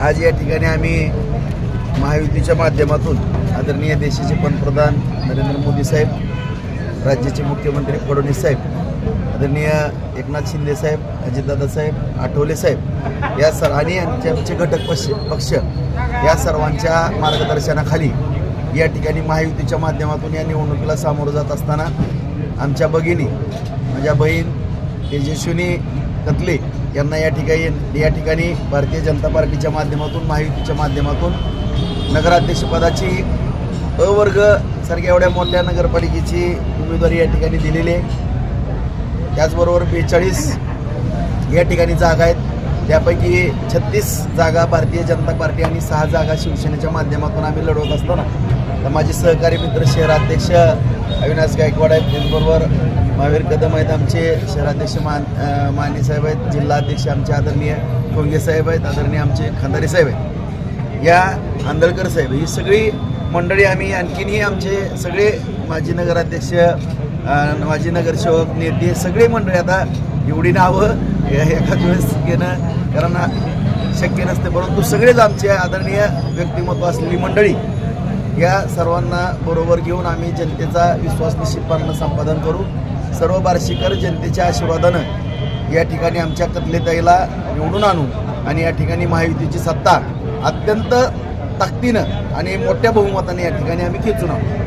आज या ठिकाणी आम्ही महायुतीच्या माध्यमातून आदरणीय देशाचे पंतप्रधान नरेंद्र मोदी साहेब राज्याचे मुख्यमंत्री फडणवीस साहेब आदरणीय एकनाथ शिंदे साहेब अजितदादा साहेब आठवले साहेब या सर आणि आमचे घटक पक्ष पक्ष या सर्वांच्या मार्गदर्शनाखाली या ठिकाणी महायुतीच्या माध्यमातून या निवडणुकीला सामोरं जात असताना आमच्या भगिनी माझ्या बहीण तेजस्विनी कतले यांना या ठिकाणी या ठिकाणी भारतीय जनता पार्टीच्या माध्यमातून महायुतीच्या माध्यमातून नगराध्यक्षपदाची अवर्ग सारख्या एवढ्या मोठ्या नगरपालिकेची उमेदवारी या ठिकाणी दिलेली आहे. त्याचबरोबर बेचाळीस या ठिकाणी जागा आहेत. त्यापैकी छत्तीस जागा भारतीय जनता पार्टी आणि सहा जागा शिवसेनेच्या माध्यमातून आम्ही लढवत असताना तर माझे सहकारी मित्र शहराध्यक्ष अविनाश गायकवाड आहेत. त्याचबरोबर महावीर कदम आहेत आमचे. शहराध्यक्ष मान माने साहेब आहेत. जिल्हाध्यक्ष आमचे आदरणीय खोंगे साहेब आहेत. आदरणीय आमचे खंदारे साहेब आहेत. या आंदळकर साहेब ही सगळी मंडळी आम्ही आणखीनही आमचे सगळे माजी नगराध्यक्ष माजी नगरसेवक नेते सगळे मंडळी आता एवढी नावं एखाद वेळेस घेणं कारण शक्य नसते. परंतु सगळेच आमचे आदरणीय व्यक्तिमत्व असलेली मंडळी या सर्वांना बरोबर घेऊन आम्ही जनतेचा विश्वास निश्चितपणानं संपादन करू. सर्व बार्शीकर जनतेच्या आशीर्वादानं या ठिकाणी आमच्या कतलेताईला निवडून आणू आणि या ठिकाणी महायुतीची सत्ता अत्यंत ताकदीनं आणि मोठ्या बहुमताने या ठिकाणी आम्ही खेचून आणू.